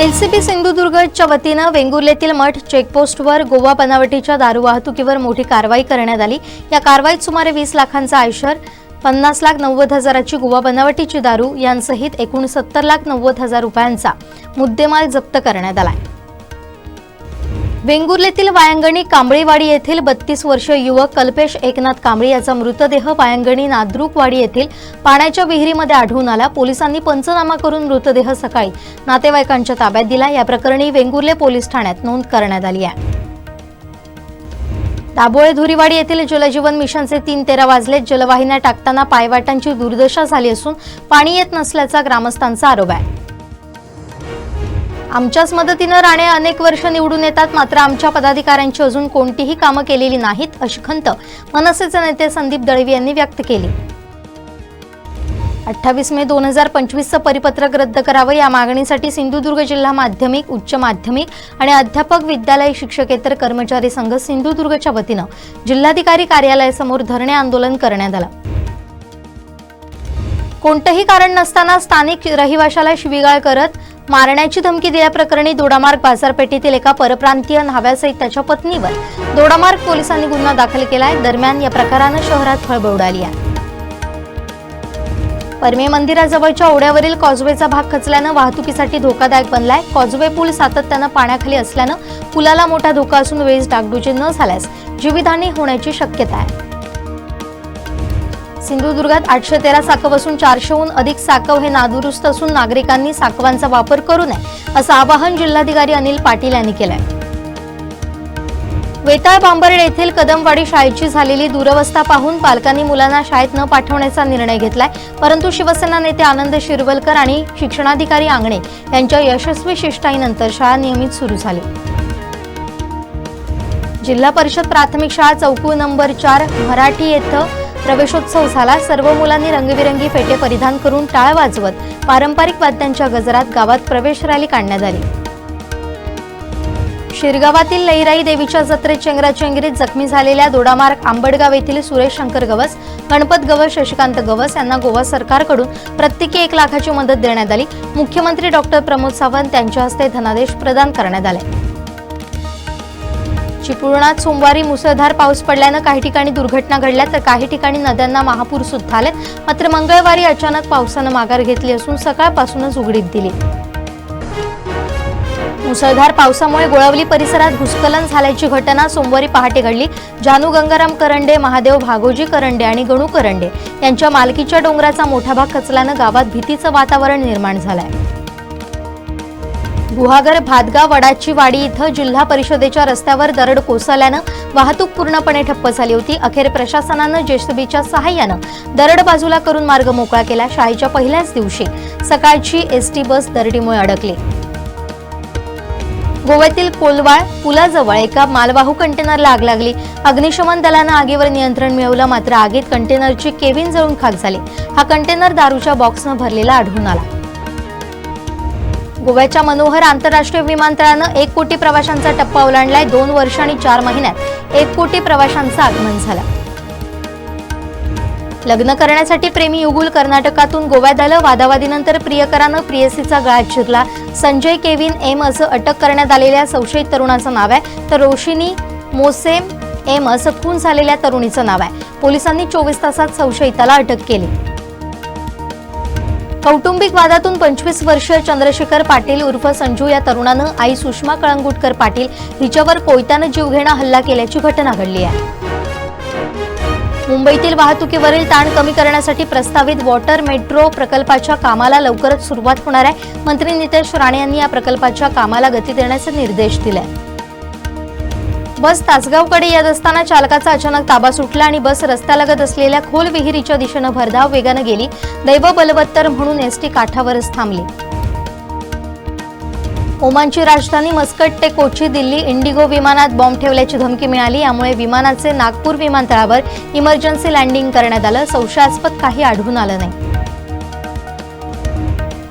LCB सिंधुदुर्गच्या वतीनं वेंगुर्लेतील मठ चेकपोस्टवर गोवा बनावटीच्या दारू वाहतुकीवर मोठी कारवाई करण्यात आली. या कारवाईत सुमारे वीस लाखांचा आयशर पन्नास लाख नव्वद हजाराची गोवा बनावटीची दारू यांसहित एकूण सत्तर लाख नव्वद हजार रुपयांचा मुद्देमाल जप्त करण्यात आला आहे वेंगुर्लेतील वायंगणी कांबळीवाडी येथील बत्तीस वर्षीय युवक कल्पेश एकनाथ कांबळी याचा मृतदेह वायंगणी नाद्रुकवाडी येथील पाण्याच्या विहिरीमध्ये आढळून आला. पोलिसांनी पंचनामा करून मृतदेह सकाळी नातेवाईकांच्या ताब्यात दिला. या प्रकरणी वेंगुर्ले पोलीस ठाण्यात नोंद करण्यात आली आहे. दाभोळे धुरीवाडी येथील जलजीवन मिशनचे तीन तेरा वाजले जलवाहिन्या टाकताना पायवाटांची दुर्दशा झाली असून पाणी येत नसल्याचा ग्रामस्थांचा आरोप आहे. आमच्याच मदतीनं राणे अनेक वर्ष निवडून येतात मात्र आमच्या पदाधिकाऱ्यांची अजून कोणतीही कामं केलेली नाहीत अशी खंत मनसेचे नेते संदीप दळवी यांनी व्यक्त केली. अठ्ठावीस मे दोन हजार पंचवीसचं परिपत्रक रद्द करावं या मागणीसाठी सिंधुदुर्ग जिल्हा माध्यमिक उच्च माध्यमिक आणि अध्यापक विद्यालय शिक्षकेतर कर्मचारी संघ सिंधुदुर्गच्या वतीनं जिल्हाधिकारी कार्यालयासमोर धरणे आंदोलन करण्यात आलं. कोणतंही कारण नसताना स्थानिक रहिवाशाला शिवीगाळ करत मारण्याची धमकी दिल्याप्रकरणी दोडामार्ग बाजारपेठेतील एका परप्रांतीय न्हाव्यासहित त्याच्या पत्नीवर दोडामार्ग पोलिसांनी गुन्हा दाखल केलाय. दरम्यान या प्रकारानं शहरात खळबळ उडाली आहे. परमे मंदिराजवळच्या ओढ्यावरील कॉजवेचा भाग खचल्यानं वाहतुकीसाठी धोकादायक बनलाय. कॉजवे पूल सातत्यानं पाण्याखाली असल्यानं पुलाला मोठा धोका असून वेळीच डागडुजी न झाल्यास जीवितहानी होण्याची शक्यता आहे. सिंधुदुर्गात आठशे तेरा साकव असून चारशेहून अधिक साकव हे नादुरुस्त असून नागरिकांनी साकवांचा वापर करू नये असं आवाहन जिल्हाधिकारी अनिल पाटील यांनी केलंय. वेताळ बांबर्डे येथील कदमवाडी शाळेची झालेली दुरवस्था पाहून पालकांनी मुलांना शाळेत न पाठवण्याचा निर्णय घेतलाय. परंतु शिवसेना नेते आनंद शिरवलकर आणि शिक्षणाधिकारी आंगणे यांच्या यशस्वी शिष्टाईनंतर शाळा नियमित सुरू झाली. जिल्हा परिषद प्राथमिक शाळा चौकू नंबर चार मराठी येथं प्रवेशोत्सव झाला. सर्व मुलांनी रंगीबिरंगी फेटे परिधान करून टाळ वाजवत पारंपरिक वाद्यांच्या गजरात गावात प्रवेश रॅली काढण्यात आली. शिरगावातील लईराई देवीच्या जत्रेत चेंगराचेंगरीत जखमी झालेल्या दोडामार्ग आंबडगाव येथील सुरेश शंकर गवस गणपत गवस शशिकांत गवस यांना गोवा सरकारकडून प्रत्येकी एक लाखाची मदत देण्यात आली. मुख्यमंत्री डॉक्टर प्रमोद सावंत यांच्या हस्ते धनादेश प्रदान करण्यात आले. चिपळुणात सोमवारी मुसळधार पाऊस पडल्यानं काही ठिकाणी दुर्घटना घडल्या तर काही ठिकाणी नद्यांना महापूर सुद्धा आले मात्र मंगळवारी अचानक पावसानं माघार घेतली असून सकाळपासूनच उघडीत दिली. मुसळधार पावसामुळे गोळवली परिसरात भूस्खलन झाल्याची घटना सोमवारी पहाटे घडली. जानू गंगाराम करंडे महादेव भागोजी करंडे आणि गणू करंडे यांच्या मालकीच्या डोंगराचा मोठा भाग खचल्यानं गावात भीतीचं वातावरण निर्माण झालंय. गुहागर भादगाव वडाची वाडी इथं जिल्हा परिषदेच्या रस्त्यावर दरड कोसळल्यानं वाहतूक पूर्णपणे ठप्प झाली होती. अखेर प्रशासनानं जेसीबीच्या सहाय्यानं दरड बाजूला करून मार्ग मोकळा केला शाळेच्या पहिल्याच दिवशी. सकाळची एसटी बस दरडीमुळे अडकली. गोव्यातील कोलवाळ पुलाजवळ एका मालवाहू कंटेनरला आग लागली. अग्निशमन दलानं आगीवर नियंत्रण मिळवलं मात्र आगीत कंटेनरची केविन जळून खाक झाली. हा कंटेनर दारूच्या बॉक्सनं भरलेला आढळून आला. गोव्याच्या मनोहर आंतरराष्ट्रीय विमानतळानं एक कोटी प्रवाशांचा टप्पा ओलांडलाय. दोन वर्ष आणि चार महिन्यात एक कोटी प्रवाशांचं आगमन झालं. लग्न करण्यासाठी प्रेमी युगुल कर्नाटकातून गोव्यात आलं. वादावादीनंतर प्रियकरानं प्रियसीचा गळा चिरला संजय केविन एम असं अटक करण्यात आलेल्या संशयित तरुणाचं नाव आहे. तर रोशिनी मोसेम एम असं खून झालेल्या तरुणीचं नाव आहे. पोलिसांनी चोवीस तासात संशयिताला अटक केली. कौटुंबिक वादातून पंचवीस वर्षीय चंद्रशेखर पाटील उर्फ संजू या तरुणानं आई सुषमा कळंगुटकर पाटील हिच्यावर कोयत्यानं जीवघेणा हल्ला केल्याची घटना घडली आहे. मुंबईतील वाहतुकीवरील ताण कमी करण्यासाठी प्रस्तावित वॉटर मेट्रो प्रकल्पाच्या कामाला लवकरच सुरुवात होणार आहे. मंत्री नितेश राणे यांनी या प्रकल्पाच्या कामाला गती देण्याचे निर्देश दिले. बस तासगावकडे येत असताना चालकाचा अचानक ताबा सुटला आणि बस रस्त्यालगत असलेल्या खोल विहिरीच्या दिशेनं भरधाव वेगानं गेली. दैव बलवत्तर म्हणून एसटी काठावरच थांबली. ओमानची राजधानी मस्कट ते कोची दिल्ली इंडिगो विमानात बॉम्ब ठेवल्याची धमकी मिळाली. यामुळे विमानाचे नागपूर विमानतळावर इमर्जन्सी लँडिंग करण्यात आलं. संशयास्पद काही आढळून आलं नाही.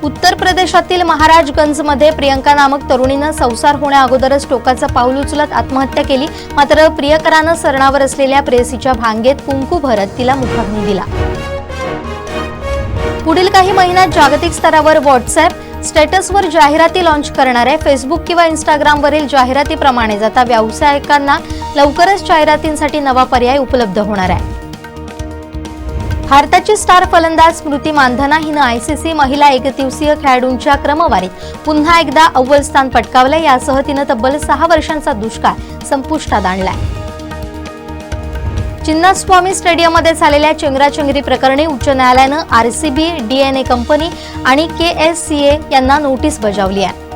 उत्तर प्रदेशातील महाराजगंजमध्ये प्रियंका नामक तरुणीनं संसार होण्या अगोदरच टोकाचं पाऊल उचलत आत्महत्या केली. मात्र प्रियकरानं सरणावर असलेल्या प्रेयसीच्या भांगेत कुंकू भरत तिला मुखाग्नी दिला. पुढील काही महिन्यात जागतिक स्तरावर व्हॉट्सअप स्टेटसवर जाहिराती लॉन्च करणारे फेसबुक किंवा इंस्टाग्रामवरील जाहिरातीप्रमाणे आता व्यावसायिकांना लवकरच जाहिरातींसाठी नवा पर्याय उपलब्ध होणार आहे. भारताची स्टार फलंदाज स्मृती मानधना हिनं आयसीसी महिला एकदिवसीय खेळाडूंच्या क्रमवारीत पुन्हा एकदा अव्वल स्थान पटकावलं यासह तिनं तब्बल सहा वर्षांचा दुष्काळ संपुष्टात आणलाय. चिन्नास्वामी स्टेडियममध्ये झालेल्या चेंगराचेंगरी प्रकरणी उच्च न्यायालयानं आरसीबी डीएनए कंपनी आणि के एस सी ए यांना नोटीस बजावली आहे.